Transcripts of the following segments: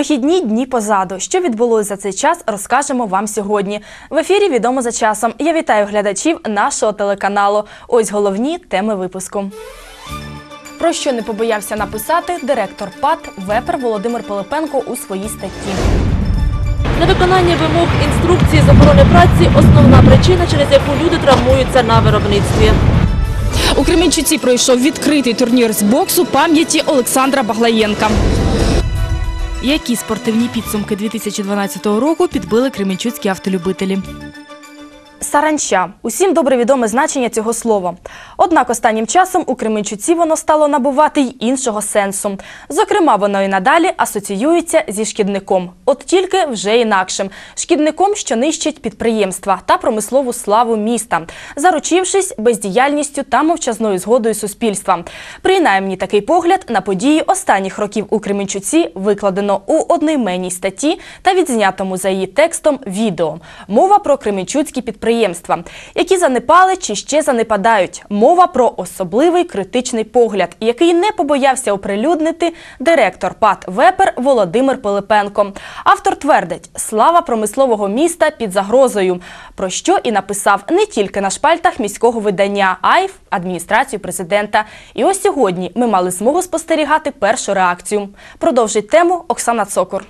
Вихідні дні позаду. Що відбулося за цей час, розкажемо вам сьогодні. В ефірі відомо за часом. Я вітаю глядачів нашого телеканалу. Ось головні теми випуску. Про що не побоявся написати директор ПАТ Вепер Володимир Пилипенко у своїй статті. Невиконання вимог інструкції з охорони праці основна причина, через яку люди травмуються на виробництві. У Кременчуці пройшов відкритий турнір з боксу пам'яті Олександра Баглаєнка. Які спортивні підсумки 2012 року підбили кременчуцькі автолюбителі? Саранча усім добре відоме значення цього слова. Однак останнім часом у Кременчуці воно стало набувати й іншого сенсу. Зокрема, воно і надалі асоціюється зі шкідником, от тільки вже інакшим шкідником, що нищить підприємства та промислову славу міста, заручившись бездіяльністю та мовчазною згодою суспільства. Принаймні такий погляд на події останніх років у Кременчуці викладено у одноіменній статті та відзнятому за її текстом відео. Мова про кременчуцькі підприємства, які занепали чи ще занепадають. Мова про особливий критичний погляд, який не побоявся оприлюднити директор ПАТ Вепер Володимир Пилипенко. Автор твердить, слава промислового міста під загрозою, про що і написав не тільки на шпальтах міського видання, а й в адміністрацію президента. І ось сьогодні ми мали змогу спостерігати першу реакцію. Продовжить тему Оксана Цокор.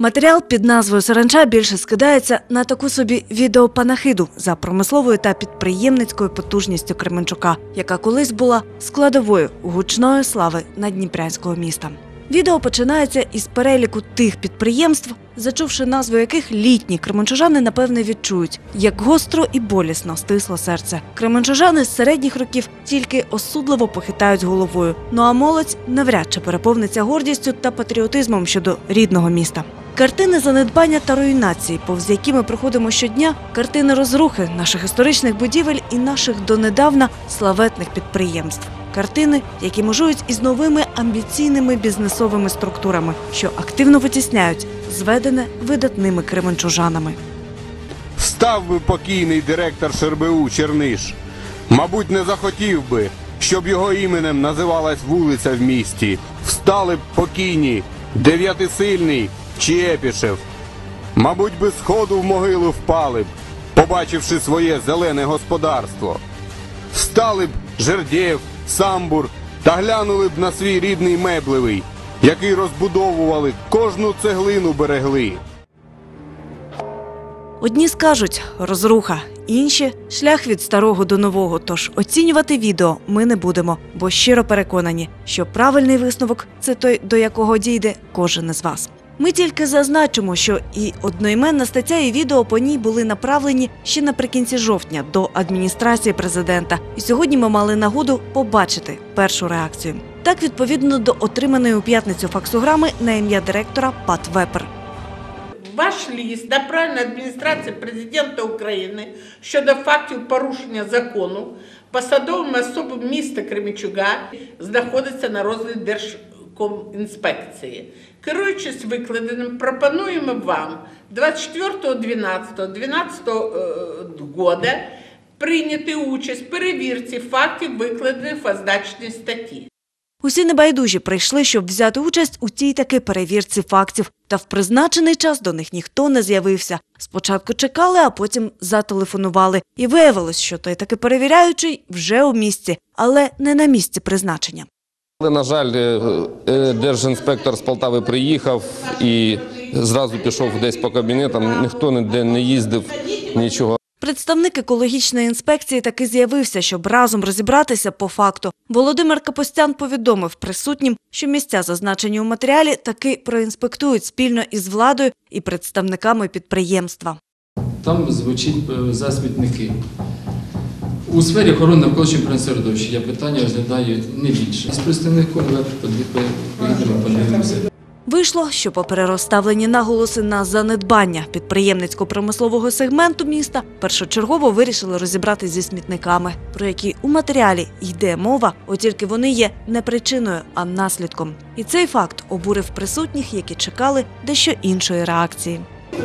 Матеріал під назвою Саранча більше скидається на таку собі відеопанахиду за промисловою та підприємницькою потужністю Кременчука, яка колись була складовою гучної слави надніпрянського міста. Відео починається із переліку тих підприємств, зачувши назву яких літні кременчужани напевне відчують, як гостро і болісно стисло серце. Кременчужани з середніх років тільки осудливо похитають головою. Ну а молодь навряд чи переповниться гордістю та патріотизмом щодо рідного міста. Картини занедбання та руйнації, повз які ми проходимо щодня, картини розрухи наших історичних будівель і наших донедавна славетних підприємств. Картини, які межують із новими амбіційними бізнесовими структурами, що активно витісняють зведене видатними кременчужанами. Став би покійний директор ШРБУ Черниш. Мабуть, не захотів би, щоб його іменем називалась вулиця в місті. Встали б покійні, дев'ятисильний чи Епішев. Мабуть, би сходу в могилу впали б, побачивши своє зелене господарство. Встали б Жердєв, Самбур та глянули б на свій рідний меблевий, який розбудовували, кожну цеглину берегли. Одні скажуть розруха, інші шлях від старого до нового. Тож оцінювати відео ми не будемо, бо щиро переконані, що правильний висновок це той, до якого дійде кожен із вас. Ми тільки зазначимо, що і одноіменна стаття і відео по ній були направлені ще наприкінці жовтня до адміністрації президента. І сьогодні ми мали нагоду побачити першу реакцію. Так, відповідно до отриманої у п'ятницю факсограми на ім'я директора ПАТ Вепер. Ваш лист направлений адміністрації президента України щодо фактів порушення закону посадовими особами міста Кременчуга знаходиться на розгляді Держкомінспекції. Керуючись викладеним, пропонуємо вам 24.12.12 года прийняти участь в перевірці фактів, викладених в означеній статті. Усі небайдужі прийшли, щоб взяти участь у цій таки перевірці фактів. Та в призначений час до них ніхто не з'явився. Спочатку чекали, а потім зателефонували. І виявилось, що той таки перевіряючий вже у місці, але не на місці призначення. Але, на жаль, е, е, держінспектор з Полтави приїхав і зразу пішов десь по кабінетам. Ніхто ніде не їздив, нічого. Представник екологічної інспекції таки з'явився, щоб разом розібратися по факту. Володимир Капустян повідомив присутнім, що місця, зазначені у матеріалі, таки проінспектують спільно із владою і представниками підприємства. Там звучить е, за смітники. У сфері охорони навколишнього природного середовища я питання розглядаю не більше. З представником поїдемо подивимося. Вийшло, що попри розставлені наголоси на занедбання підприємницько-промислового сегменту міста, першочергово вирішили розібрати зі смітниками, про які у матеріалі йде мова, от тільки вони є не причиною, а наслідком. І цей факт обурив присутніх, які чекали дещо іншої реакції.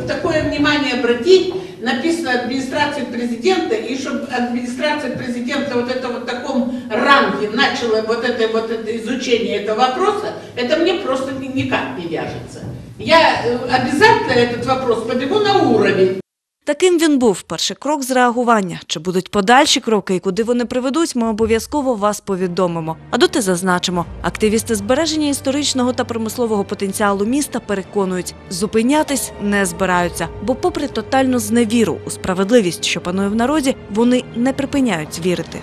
Такое внимание обратить, написано администрации президента, и чтобы администрация президента вот это вот таком ранге начало вот это, вот это изучение этого вопроса, это мне просто ни- никак не вяжется. Я э, обязательно этот вопрос подниму на уровень. Таким він був перший крок з реагування. Чи будуть подальші кроки і куди вони приведуть, ми обов'язково вас повідомимо. А доти зазначимо, активісти збереження історичного та промислового потенціалу міста переконують, зупинятись не збираються, бо, попри тотальну зневіру у справедливість, що панує в народі, вони не припиняють вірити.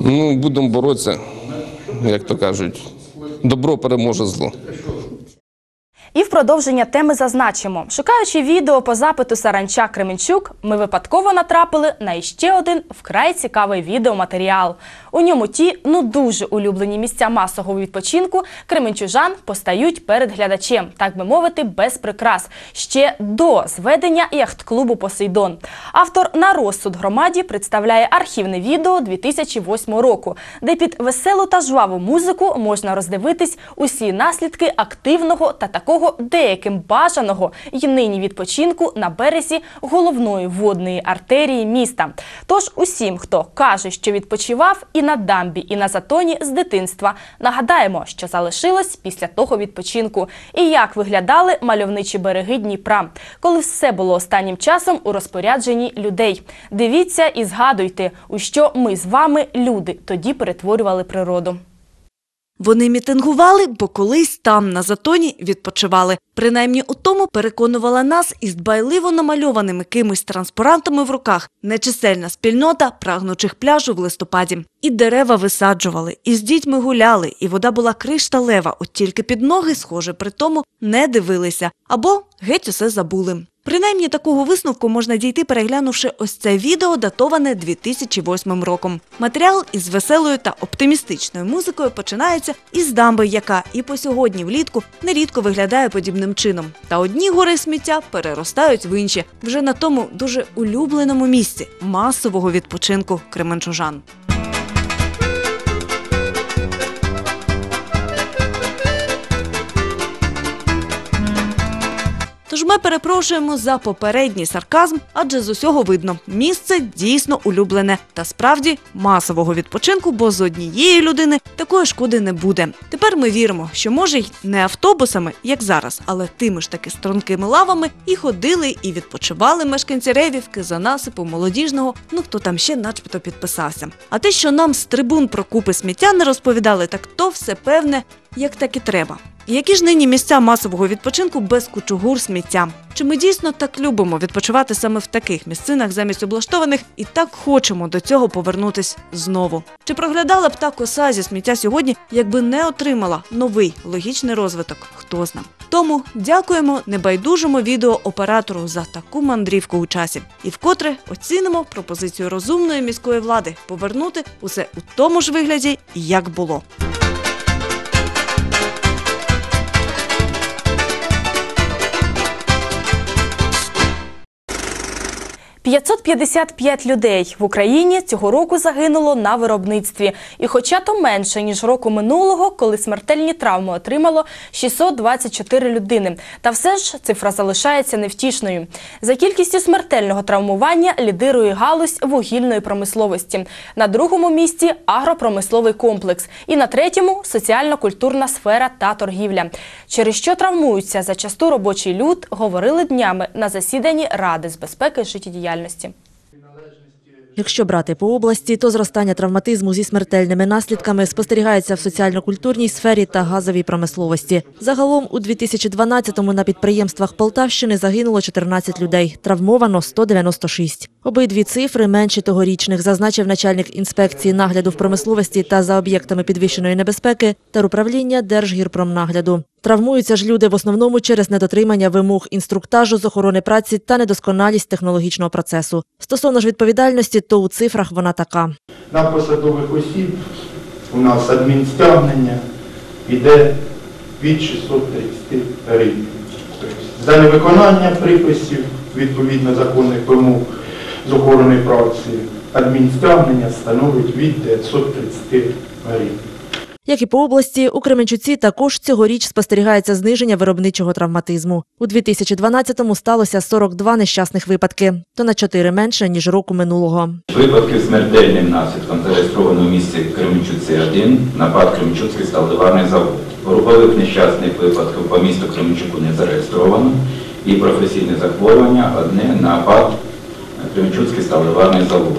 Ну, будемо боротися, як то кажуть. Добро переможе зло. І в продовження теми зазначимо, шукаючи відео по запиту Саранча Кременчук, ми випадково натрапили на іще один вкрай цікавий відеоматеріал. У ньому ті, ну дуже улюблені місця масового відпочинку кременчужан постають перед глядачем, так би мовити, без прикрас, ще до зведення яхт-клубу Посейдон. Автор на розсуд громаді представляє архівне відео 2008 року, де під веселу та жваву музику можна роздивитись усі наслідки активного та такого деяким бажаного й нині відпочинку на березі головної водної артерії міста. Тож усім, хто каже, що відпочивав і на дамбі, і на затоні з дитинства, нагадаємо, що залишилось після того відпочинку, і як виглядали мальовничі береги Дніпра, коли все було останнім часом у розпорядженні людей. Дивіться і згадуйте, у що ми з вами, люди, тоді перетворювали природу. Вони мітингували, бо колись там на затоні відпочивали. Принаймні у тому переконувала нас із дбайливо намальованими кимось транспарантами в руках нечисельна спільнота прагнучих пляжу в листопаді. І дерева висаджували, і з дітьми гуляли, і вода була кришталева, от тільки під ноги, схоже, при тому не дивилися або геть усе забули. Принаймні такого висновку можна дійти, переглянувши ось це відео, датоване 2008 роком. Матеріал із веселою та оптимістичною музикою починається із дамби, яка і по сьогодні влітку нерідко виглядає подібним чином. Та одні гори сміття переростають в інші вже на тому дуже улюбленому місці масового відпочинку кременчужан. Тож ми перепрошуємо за попередній сарказм, адже з усього видно, місце дійсно улюблене та справді масового відпочинку, бо з однієї людини такої шкоди не буде. Тепер ми віримо, що може й не автобусами, як зараз, але тими ж таки стрункими лавами і ходили, і відпочивали мешканці Ревівки за насипу молодіжного. Ну хто там ще, начебто, підписався. А те, що нам з трибун про купи сміття не розповідали, так то все певне, як так і треба. Які ж нині місця масового відпочинку без кучугур сміття? Чи ми дійсно так любимо відпочивати саме в таких місцинах замість облаштованих і так хочемо до цього повернутись знову? Чи проглядала б та коса зі сміття сьогодні, якби не отримала новий логічний розвиток? Хто зна? Тому дякуємо небайдужому відеооператору за таку мандрівку у часі. І вкотре оцінимо пропозицію розумної міської влади повернути усе у тому ж вигляді, як було. 555 людей в Україні цього року загинуло на виробництві. І хоча то менше, ніж року минулого, коли смертельні травми отримало 624 людини. Та все ж цифра залишається невтішною. За кількістю смертельного травмування лідирує галузь вугільної промисловості. На другому місці агропромисловий комплекс. І на третьому соціально-культурна сфера та торгівля. Через що травмуються зачасту робочий люд, говорили днями на засіданні Ради з безпеки життєдіяльності. Якщо брати по області, то зростання травматизму зі смертельними наслідками спостерігається в соціально-культурній сфері та газовій промисловості. Загалом у 2012-му на підприємствах Полтавщини загинуло 14 людей, травмовано 196. Обидві цифри менші тогорічних, зазначив начальник інспекції нагляду в промисловості та за об'єктами підвищеної небезпеки та управління Держгірпромнагляду. Травмуються ж люди в основному через недотримання вимог інструктажу з охорони праці та недосконалість технологічного процесу. Стосовно ж відповідальності, то у цифрах вона така. На посадових осіб у нас адмінстягнення йде від 630 гривень. За невиконання приписів відповідно законних вимог з охорони праці адмінстягнення становить від 930 гривень. Як і по області, у Кременчуці також цьогоріч спостерігається зниження виробничого травматизму. У 2012-му сталося 42 нещасних випадки, то на 4 менше, ніж року минулого. Випадків смертельним наслідком зареєстровано в місті Кременчуці 1 напад Кременчуцький сталеварний завод. Групових нещасних випадків по місту Кременчуку не зареєстровано. І професійне захворювання одне напад Кременчуцький сталеварний завод.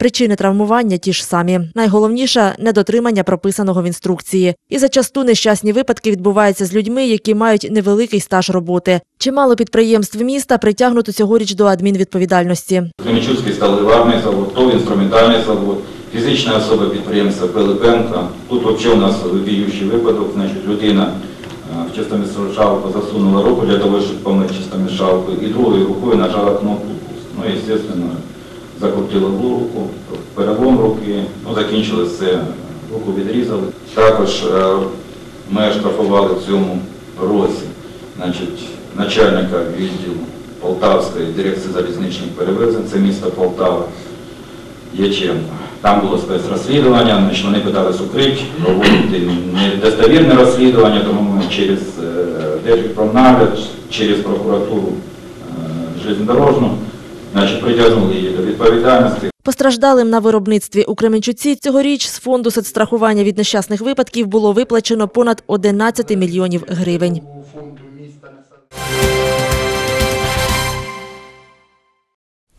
Причини травмування ті ж самі. Найголовніше недотримання прописаного в інструкції. І зачасту нещасні випадки відбуваються з людьми, які мають невеликий стаж роботи. Чимало підприємств міста притягнуто цьогоріч до адмінвідповідальності. Кременчуцький сталеварний завод, ТОВ інструментальний завод, фізична особа підприємства Пилипенка. Тут взагалі у нас вибіючий випадок, значить людина е, в чистомішалку засунула руку для того, щоб помити чистомішалку, і другою рукою нажала кнопку. Ну, і, звісно, закрутила в руку, перелом руки, ну, закінчили все, руку відрізали. Також е, ми штрафували в цьому році значить, начальника відділу Полтавської дирекції залізничних перевезень, це місто Полтава, Яченко. Там було спецрозслідування, значить, вони питались укрити, проводити недостовірне розслідування, тому ми через е, Держпромнагляд, через прокуратуру е, железнодорожну, значить, притягнули її до відповідальності. Постраждалим на виробництві у Кременчуці цьогоріч з фонду соцстрахування від нещасних випадків було виплачено понад 11 мільйонів гривень.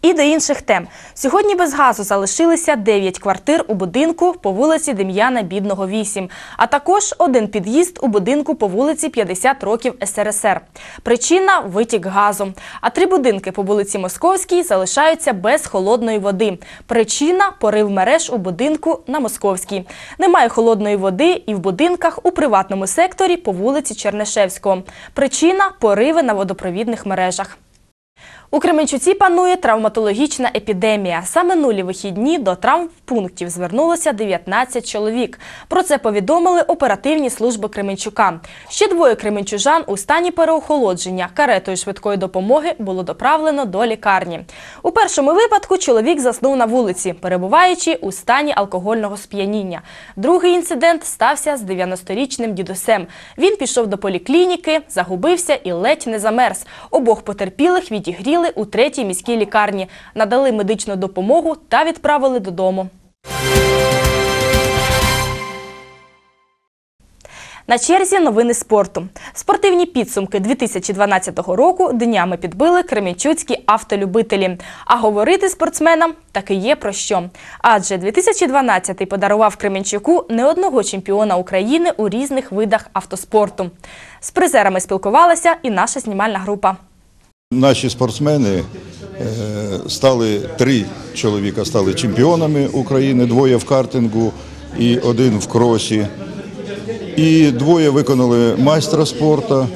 І до інших тем. Сьогодні без газу залишилися 9 квартир у будинку по вулиці Дем'яна Бідного, 8, а також один під'їзд у будинку по вулиці 50 років СРСР. Причина – витік газу. А три будинки по вулиці Московській залишаються без холодної води. Причина – порив мереж у будинку на Московській. Немає холодної води і в будинках у приватному секторі по вулиці Чернишевського. Причина – пориви на водопровідних мережах. У Кременчуці панує травматологічна епідемія. Саме нулі вихідні до травмпунктів звернулося 19 чоловік. Про це повідомили оперативні служби Кременчука. Ще двоє кременчужан у стані переохолодження каретою швидкої допомоги було доправлено до лікарні. У першому випадку чоловік заснув на вулиці, перебуваючи у стані алкогольного сп'яніння. Другий інцидент стався з 90-річним дідусем. Він пішов до поліклініки, загубився і ледь не замерз. Обох потерпілих відігріли у третій міській лікарні, надали медичну допомогу та відправили додому. На черзі новини спорту. Спортивні підсумки 2012 року днями підбили кремінчуцькі автолюбителі. А говорити спортсменам таки є про що. Адже 2012-й подарував Кременчуку не одного чемпіона України у різних видах автоспорту. З призерами спілкувалася і наша знімальна група. Наші спортсмени е, стали три чоловіка стали чемпіонами України, двоє в картингу і один в кросі. І двоє виконали майстра спорту,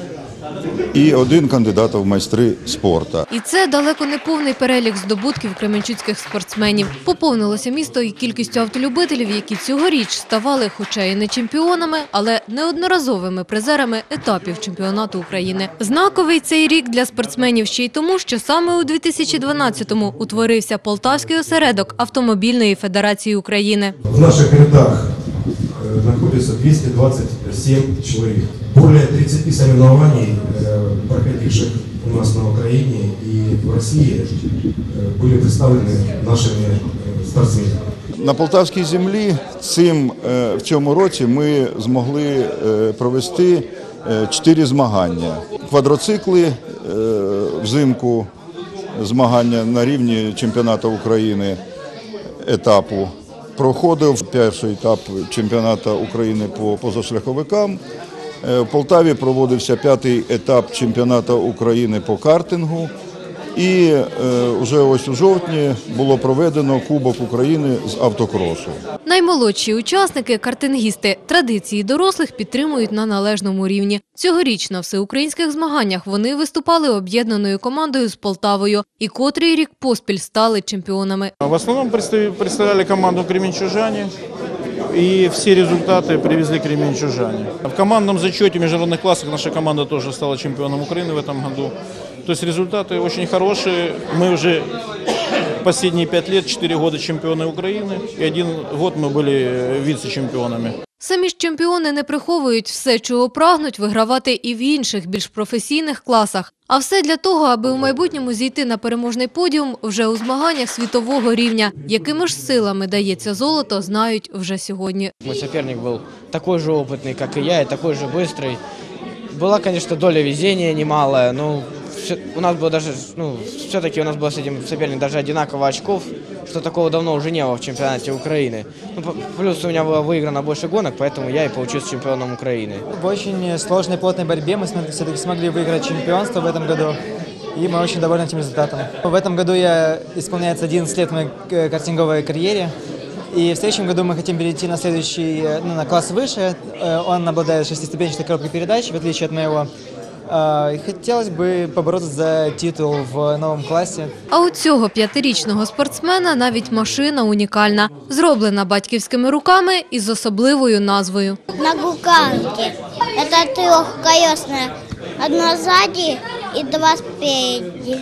і один кандидат в майстри спорту. І це далеко не повний перелік здобутків кременчуцьких спортсменів. Поповнилося місто і кількістю автолюбителів, які цьогоріч ставали, хоча і не чемпіонами, але неодноразовими призерами етапів чемпіонату України. Знаковий цей рік для спортсменів ще й тому, що саме у 2012-му утворився Полтавський осередок Автомобільної федерації України. В наших рядах находится 227 человек. Более 30 соревнований, э, проходивших у нас на Украине и в России, э, были представлены нашими э, спортсменами. На полтавській землі цим е, в цьому році ми змогли е, провести е, чотири змагання. Квадроцикли е, взимку, змагання на рівні чемпіонату України етапу. Проходив перший етап чемпіонату України по позашляховикам. Е, В Полтаві проводився п'ятий етап чемпіонату України по картингу. І е, вже ось у жовтні було проведено Кубок України з автокросу. Наймолодші учасники, картингісти, традиції дорослих підтримують на належному рівні. Цьогоріч на всеукраїнських змаганнях вони виступали об'єднаною командою з Полтавою і котрий рік поспіль стали чемпіонами. В основном представ- представляли команду «Кременчужане», и все результаты привезли кременчужане. В командном зачете в международных классах наша команда тоже стала чемпионом Украины в этом году. То есть результаты очень хорошие. Мы уже последние пять лет, четыре года чемпионы Украины, и один год мы были э, вице-чемпионами. Самі ж чемпіони не приховують все, чого прагнуть вигравати і в інших, більш професійних класах. А все для того, аби у майбутньому зійти на переможний подіум вже у змаганнях світового рівня. Якими ж силами дається золото, знають вже сьогодні. Мой соперник был такой же опытный, как и я, и такой же быстрый. Была, конечно, доля везения немалая, но всё- у нас было даже, ну, все-таки у нас было с этим соперником даже одинаково очков, что такого давно уже не было в чемпионате Украины. Ну, плюс у меня было выиграно больше гонок, поэтому я и получился чемпионом Украины. В очень сложной, плотной борьбе мы все-таки смогли выиграть чемпионство в этом году. И мы очень довольны этим результатом. В этом году я исполняется 11 лет моей э, картинговой карьере. И в следующем году мы хотим перейти на следующий, э, ну, на класс выше. Э, Он обладает шестиступенчатой коробкой передач, в отличие от моего. Э, И хотелось бы побороться за титул в новом классе. А у цього п'ятирічного спортсмена навіть машина унікальна, зроблена батьківськими руками і з особливою назвою. на гуканке. Это трехколесная. Одна сзади и два спереди.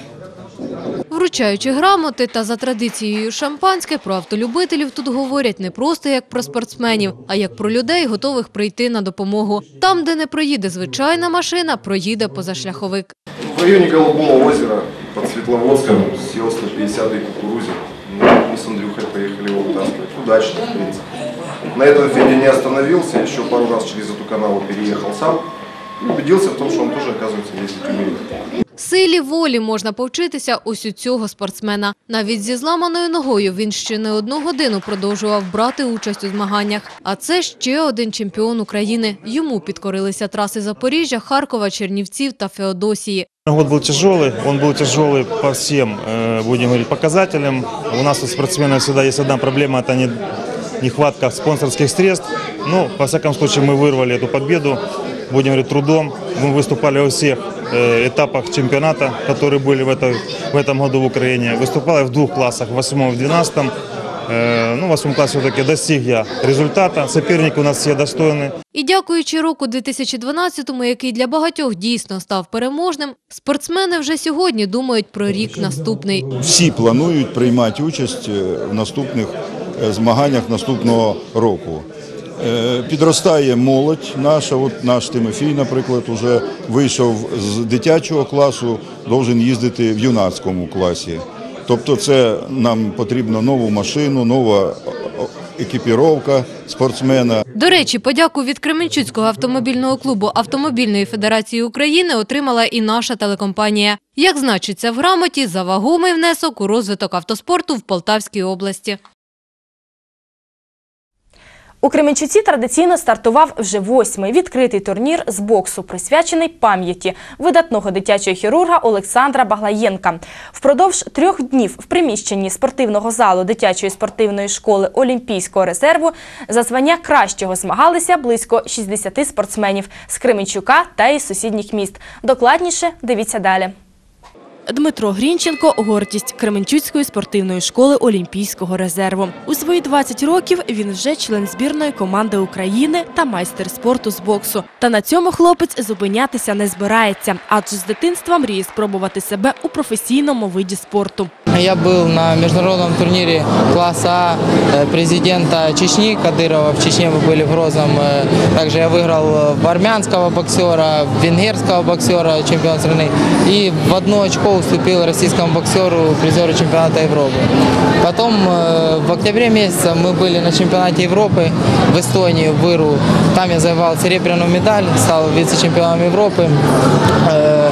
Вручаючи грамоти та за традицією шампанське, про автолюбителів тут говорять не просто як про спортсменів, а як про людей, готових прийти на допомогу. Там, де не проїде звичайна машина, проїде позашляховик. В районе Голубого озера под Светловодском съел 150-й кукурузе. Ну, Мы с Андрюхой поехали его вытаскивать. Удачно, в принципе. На этом Федя не остановился, еще пару раз через эту канаву переехал сам. И убедился в том, что он тоже, оказывается, ездить умеет. Силі волі можна повчитися ось у цього спортсмена. Навіть зі зламаною ногою він ще не одну годину продовжував брати участь у змаганнях. А це ще один чемпіон України. Йому підкорилися траси Запоріжжя, Харкова, Чернівців та Феодосії. Год был тяжелый, он был тяжелый по всем, э, будем говорить, показателям. У нас у спортсменов всегда есть одна проблема, это не- нехватка спонсорских средств. Ну, во всяком случае, мы вырвали эту победу, будем говорить, трудом. Мы выступали во всех э, этапах чемпионата, которые были в, этой, в этом году в Украине. Выступали в двух классах, в 8 и в 12. Э, ну, в 8 классе все-таки достиг я результата. Соперники у нас все достойны. І дякуючи року 2012-му, який для багатьох дійсно став переможним, спортсмени вже сьогодні думають про рік наступний. Всі планують приймати участь е, в наступних е, змаганнях наступного року. Е, Підростає молодь наша, от наш Тимофій, наприклад, вже вийшов з дитячого класу, должен їздити в юнацькому класі. Тобто це нам потрібна нову машину, нова екіпіровка спортсмена. До речі, подяку від Кременчуцького автомобільного клубу Автомобільної федерації України отримала і наша телекомпанія. Як значиться в грамоті, за вагомий внесок у розвиток автоспорту в Полтавській області. У Кременчуці традиційно стартував вже восьмий відкритий турнір з боксу, присвячений пам'яті видатного дитячого хірурга Олександра Баглаєнка. Впродовж трьох днів в приміщенні спортивного залу дитячої спортивної школи Олімпійського резерву за звання кращого змагалися близько 60 спортсменів з Кременчука та із сусідніх міст. Докладніше дивіться далі. Дмитро Грінченко – гордість Кременчуцької спортивної школи Олімпійського резерву. У свої 20 років він вже член збірної команди України та майстер спорту з боксу. Та на цьому хлопець зупинятися не збирається, адже з дитинства мріє спробувати себе у професійному виді спорту. Я был на международном турнире класса А э, президента Чечни Кадырова. В Чечне мы были в Грозном. Э, Также я выиграл в армянского боксера, венгерского боксера, чемпион страны. И в одно очко уступил российскому боксеру, призеру чемпионата Европы. Потом э, в октябре месяце мы были на чемпионате Европы в Эстонии, в Иру. Там я завоевал серебряную медаль, стал вице-чемпионом Европы.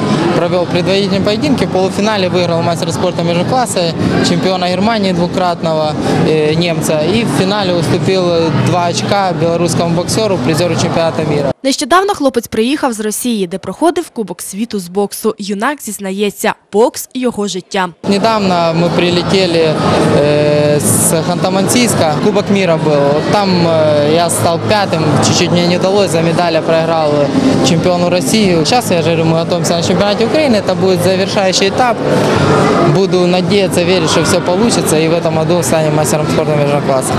Э, Провел предварительные поединки. В полуфинале выиграл мастер спорта межкласса, чемпиона Германии двукратного э, немца. И в финале уступил э, два очка белорусскому боксеру, призеру чемпионата мира. Нещодавно хлопець приїхав з Росії, де проходив Кубок світу з боксу. Юнак зізнається, бокс – його життя. Недавно мы прилетели э, с Ханты-Мансийска. Кубок мира был. Вот Там э, я стал пятым. Чуть-чуть мне не удалось. За медаль я проиграл э, чемпиону России. Сейчас, я же говорю, мы готовимся на чемпионате Украины. Это будет завершающий этап. Буду надеяться, верить, что все получится. И в этом году станем мастером спорта межного класса.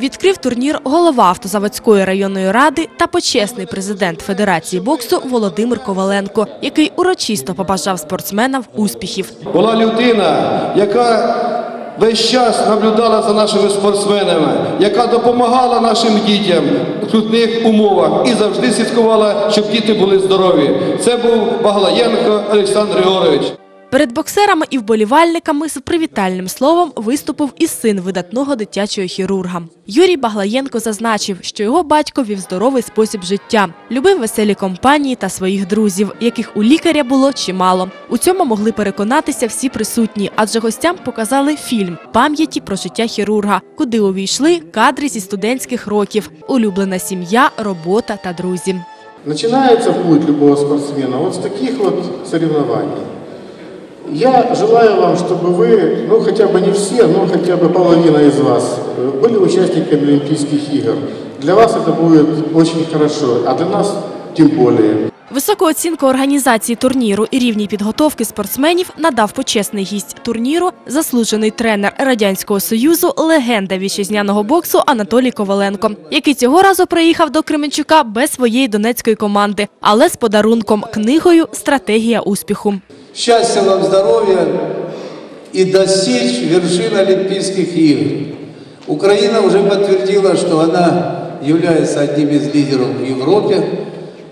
Відкрив турнір голова автозаводської районної ради та почесний президент Федерації боксу Володимир Коваленко, який урочисто побажав спортсменам успіхів. була людина, яка весь час наблюдала за нашими спортсменами, яка допомагала нашим дітям в трудних умовах і завжди слідкувала, щоб діти були здорові. Це був Баглаєнко Олександр Григорович. Перед боксерами і вболівальниками з привітальним словом виступив і син видатного дитячого хірурга. Юрій Баглаєнко зазначив, що його батько вів здоровий спосіб життя, любив веселі компанії та своїх друзів, яких у лікаря було чимало. У цьому могли переконатися всі присутні, адже гостям показали фільм пам'яті про життя хірурга, куди увійшли кадри зі студентських років, улюблена сім'я, робота та друзі. Начинается путь любого спортсмена вот с таких вот соревнований. Я желаю вам, чтобы вы, ну хотя бы не все, но хотя бы половина из вас э, были участниками Олимпийских игр. Для вас это будет очень хорошо, а для нас тем более. Високу оцінку організації турніру і рівні підготовки спортсменів надав почесний гість турніру, заслужений тренер радянського союзу, легенда вітчизняного боксу Анатолій Коваленко, який цього разу приїхав до Кременчука без своєї донецької команди, але з подарунком книгою Стратегія успіху. Счастья вам, здоровья и достичь вершин Олимпийских игр. Украина уже подтвердила, что она является одним из лидеров в Европе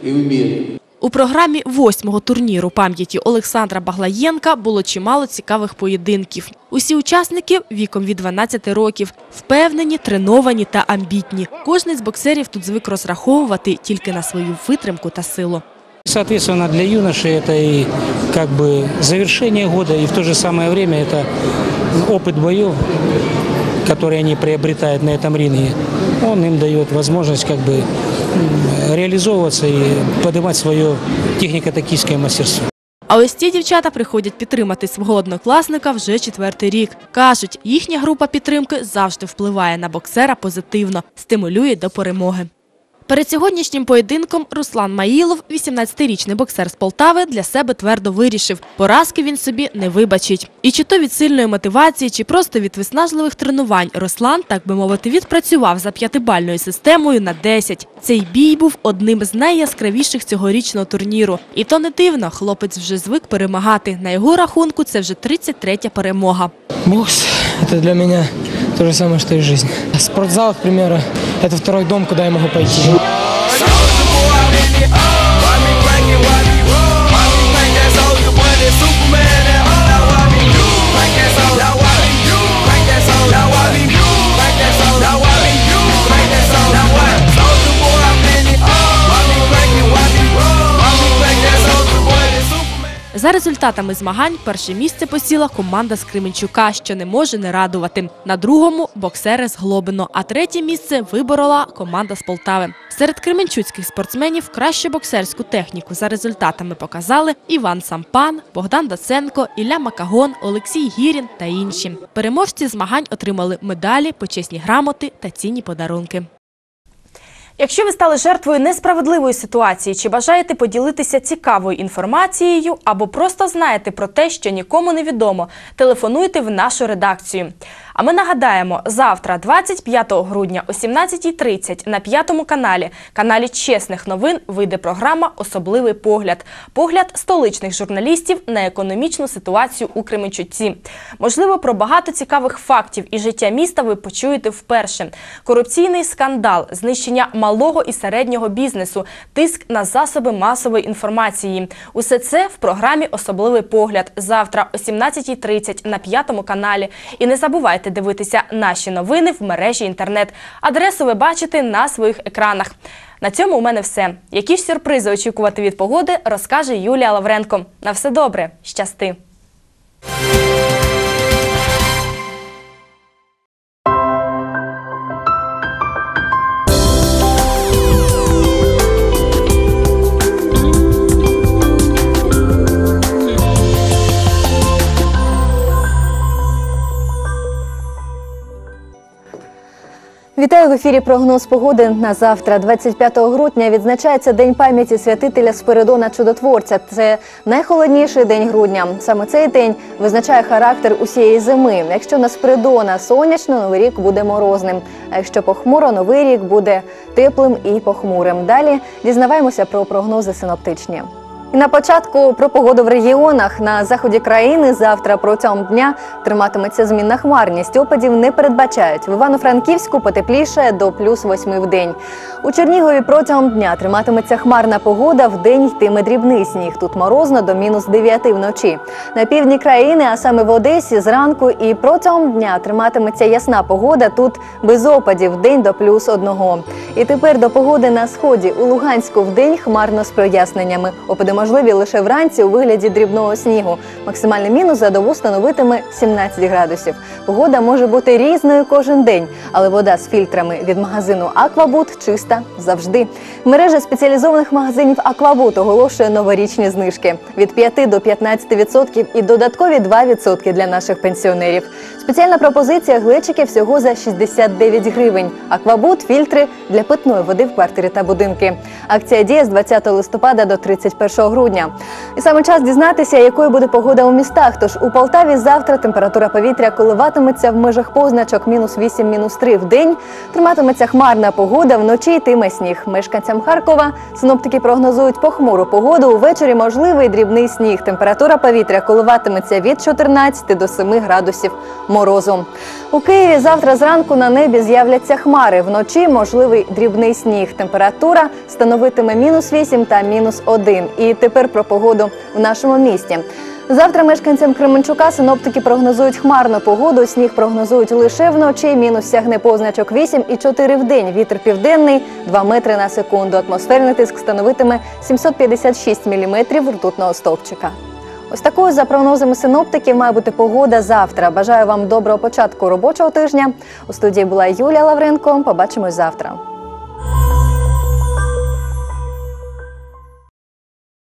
и в мире. У програмі восьмого турніру пам'яті Олександра Баглаєнка було чимало цікавих поєдинків. Усі учасники віком від 12 років впевнені, треновані та амбітні. Кожний з боксерів тут звик розраховувати тільки на свою витримку та силу. Соответственно, для юношей это и как бы завершение года, и в то же самое время это опыт боев, который они приобретают на этом ринге. Он им дает возможность как бы м, реализовываться и поднимать свое технико-тактическое мастерство. А ось ці дівчата приходять підтримати свого однокласника вже четвертий рік. Кажуть, їхня група підтримки завжди впливає на боксера позитивно, стимулює до перемоги. Перед сьогоднішнім поєдинком Руслан Маїлов, 18-річний боксер з Полтави, для себе твердо вирішив, поразки він собі не вибачить. І чи то від сильної мотивації, чи просто від виснажливих тренувань Руслан, так би мовити, відпрацював за п'ятибальною системою на 10. Цей бій був одним з найяскравіших цьогорічного турніру. І то не дивно, хлопець вже звик перемагати. На його рахунку це вже 33-я перемога. Бокс – это для меня то же самое, что и жизнь. Спортзал, к это второй дом, куда я могу пойти. За результатами змагань перше місце посіла команда з Кременчука, що не може не радувати. На другому боксери з Глобино, а третє місце виборола команда з Полтави. Серед кременчуцьких спортсменів кращу боксерську техніку за результатами показали Іван Сампан, Богдан Даценко, Ілля Макагон, Олексій Гірін та інші. Переможці змагань отримали медалі, почесні грамоти та цінні подарунки. Якщо ви стали жертвою несправедливої ситуації, чи бажаєте поділитися цікавою інформацією, або просто знаєте про те, що нікому не відомо, телефонуйте в нашу редакцію. А ми нагадаємо, завтра, 25 грудня о 17.30 на п'ятому каналі, каналі Чесних новин, вийде програма Особливий погляд. Погляд столичних журналістів на економічну ситуацію у Кременчуці. Можливо, про багато цікавих фактів і життя міста ви почуєте вперше. Корупційний скандал, знищення малого і середнього бізнесу, тиск на засоби масової інформації. Усе це в програмі Особливий погляд завтра о 17.30 на п'ятому каналі. І не забувайте дивитися наші новини в мережі інтернет. Адресу ви бачите на своїх екранах. На цьому у мене все. Які ж сюрпризи очікувати від погоди, розкаже Юлія Лавренко. На все добре, щасти! Вітаю в ефірі. Прогноз погоди на завтра, 25 грудня, відзначається День пам'яті святителя Спиридона Чудотворця. Це найхолодніший день грудня. Саме цей день визначає характер усієї зими. Якщо на Спиридона сонячно, новий рік буде морозним. А якщо похмуро, новий рік буде теплим і похмурим. Далі дізнаваємося про прогнози синоптичні. І на початку про погоду в регіонах на заході країни завтра протягом дня триматиметься змінна хмарність. Опадів не передбачають. В Івано-Франківську потепліше до плюс 8 в день. У Чернігові протягом дня триматиметься хмарна погода. В день йтиме дрібний сніг. Тут морозно до мінус 9 вночі. На півдні країни, а саме в Одесі, зранку і протягом дня триматиметься ясна погода. Тут без опадів в день до плюс 1. І тепер до погоди на сході. У Луганську в день хмарно з проясненнями. Опади можливі лише вранці у вигляді дрібного снігу. Максимальний мінус за добу становитиме 17 градусів. Погода може бути різною кожен день, але вода з фільтрами від магазину Аквабут чиста завжди. Мережа спеціалізованих магазинів Аквабут оголошує новорічні знижки від 5 до 15% і додаткові 2% для наших пенсіонерів. Спеціальна пропозиція глечики всього за 69 гривень. Аквабут фільтри для питної води в квартирі та будинки. Акція діє з 20 листопада до 31 грудня. І саме час дізнатися, якою буде погода у містах. Тож у Полтаві завтра температура повітря коливатиметься в межах позначок мінус 8, мінус 3 в день. Триматиметься хмарна погода, вночі йтиме сніг. Мешканцям Харкова синоптики прогнозують похмуру погоду. Увечері можливий дрібний сніг. Температура повітря коливатиметься від 14 до 7 градусів морозу. У Києві завтра зранку на небі з'являться хмари. Вночі можливий дрібний сніг. Температура становитиме мінус 8 та мінус 1. І тепер про погоду в нашому місті. Завтра мешканцям Кременчука синоптики прогнозують хмарну погоду. Сніг прогнозують лише вночі. Мінус сягне позначок 8 і 4 в день. Вітер південний 2 метри на секунду. Атмосферний тиск становитиме 756 міліметрів ртутного стовпчика. Ось такою за прогнозами синоптиків має бути погода завтра. Бажаю вам доброго початку робочого тижня. У студії була Юлія Лавренко. Побачимось завтра.